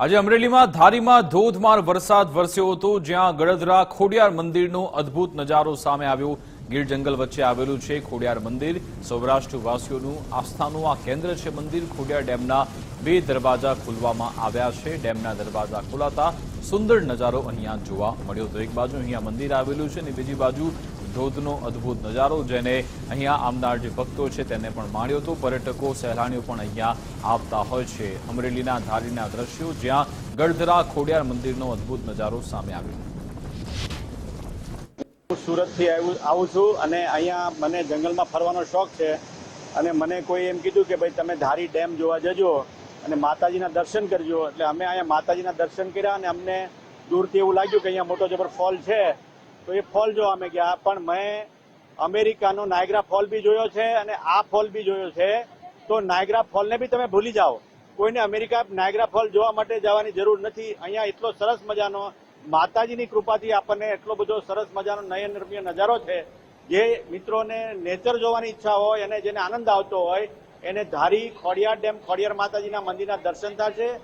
આજે અમરેલીમાં ધારીમાં ધોધમાર વરસાદ વરસ્યો હતો, જ્યાં ગળદરા ખોડિયાર મંદિરનો અદ્ભુત નજારો સામે આવ્યો. ગીર જંગલ વચ્ચે આવેલું છે ખોડિયાર મંદિર. સૌરાષ્ટ્રવાસીઓનું આસ્થાનું આ કેન્દ્ર છે મંદિર. ખોડિયાર ડેમના બે દરવાજા ખોલવામાં આવ્યા છે. ડેમના દરવાજા ખોલાતા સુંદર નજારો અહીંયા જોવા મળ્યો હતો. એક બાજુ અહીંયા મંદિર આવેલું છે અને બીજી બાજુ ધોધનો અદ્ભુત નજારો જેને અહીંયા આવનાર જે ભક્તો છે તેને પણ માણ્યો હતો. પર્યટકો સહેલાણીઓ પણ અહીંયા આવતા હોય છે. અમરેલીના ધારીના દ્રશ્યો જ્યાં ગળધરા ખોડિયાર મંદિરનો અદ્ભુત નજારો સામે આવ્યો. હું સુરતથી આવું છું અને અહીંયા મને જંગલમાં ફરવાનો શોખ છે અને મને કોઈ એમ કીધું કે ભાઈ તમે ધારી ડેમ જોવા જજો અને માતાજીના દર્શન કરજો. એટલે અમે અહીંયા માતાજીના દર્શન કર્યા અને અમને દૂરથી એવું લાગ્યું કે અહીંયા મોટો જબર ફોલ છે. તો એ ફોલ જોવા અમે ગયા પણ મેં અમેરિકાનો નાયગ્રા ફોલ બી જોયો છે અને આ ફોલ બી જોયો છે. તો નાયગ્રા ફોલને બી તમે ભૂલી જાઓ. કોઈને અમેરિકા નાયગ્રા ફોલ જોવા માટે જવાની જરૂર નથી. અહીંયા એટલો સરસ મજાનો માતાજીની કૃપાથી આપણને એટલો બધો સરસ મજાનો નયનરમ્ય નજારો છે. જે મિત્રોને નેચર જોવાની ઈચ્છા હોય અને જેને આનંદ આવતો હોય, એને ધારી ખોડિયાર ડેમ ખોડિયાર માતાજીના મંદિરના દર્શન થશે.